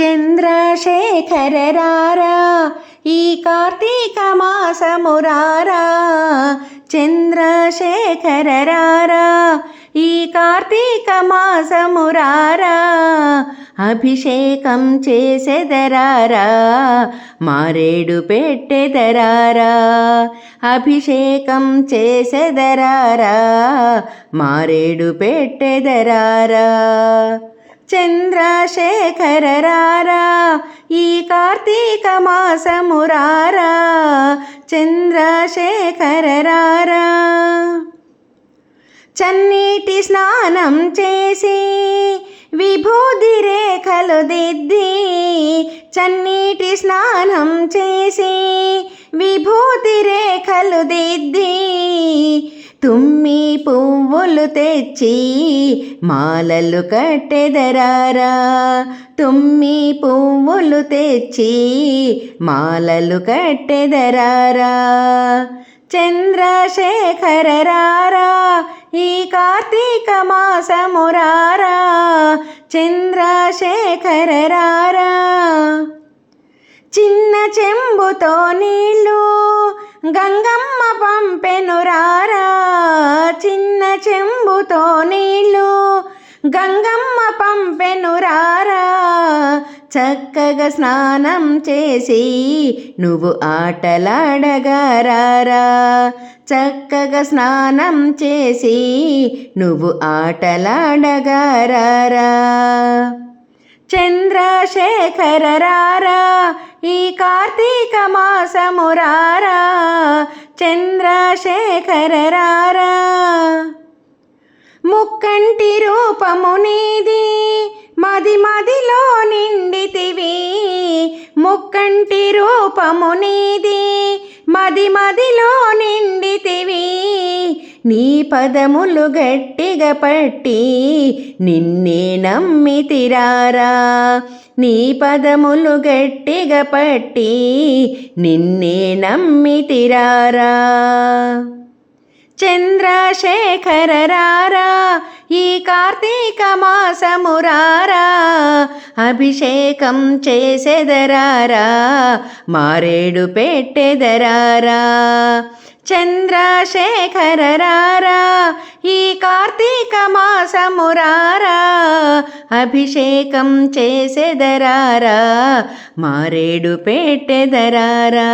చంద్రశేఖరరారా ఈ కార్తీక మాసమురారా చంద్రశేఖరరారా ఈ కార్తీక మాసమురారా అభిషేకం చేసెదరారా మారేడు పెట్టెదరారా. అభిషేకం చేసెదరారా మారేడు పెట్టెదరారా. చంద్రశేఖరరారా ఈ కార్తీక మాసమురారా చంద్రశేఖరరారా. చన్నీటి స్నానం చేసి విభూది రేఖలు దిద్ది చన్నీటి స్నానం చేసి విభూతి రేఖలు దిద్ది పూలు తెచ్చి మాలలు కట్టెదరారా. తుమ్మి పువ్వులు తెచ్చి మాలలు కట్టెదరారా. చంద్రశేఖరరారా ఈ కార్తీక మాసమురారా చంద్రశేఖరరారా చిన్న చెంబుతో నీళ్ళు చెంబుతో నీళ్ళు గంగమ్మ పంపెనురారా చక్కగా స్నానం చేసి నువ్వు ఆటలాడగారారా చక్కగా స్నానం చేసి నువ్వు ఆటలాడగారారా చంద్రశేఖరరారా ఈ కార్తీక మాసమురారా చంద్రశేఖరరారా ముక్కంటి రూపము నీది మది మదిలో నిండితివి. ముక్కంటి రూపము నీది మది మదిలో నిండితివి. నీ పదములు గట్టిగా పట్టి నిన్నే నమ్మితిరారా నీ పదములు గట్టిగా పట్టి నిన్నే నమ్మితిరారా చంద్రశేఖరరారా ఈ కార్తీక మాసమురారా అభిషేకం చేసెదరారా మారేడు పెట్టెదరారా. చంద్రశేఖరరారా ఈ కార్తీక మాసమురారా అభిషేకం చేసెదరారా మారేడు పెట్టెదరారా.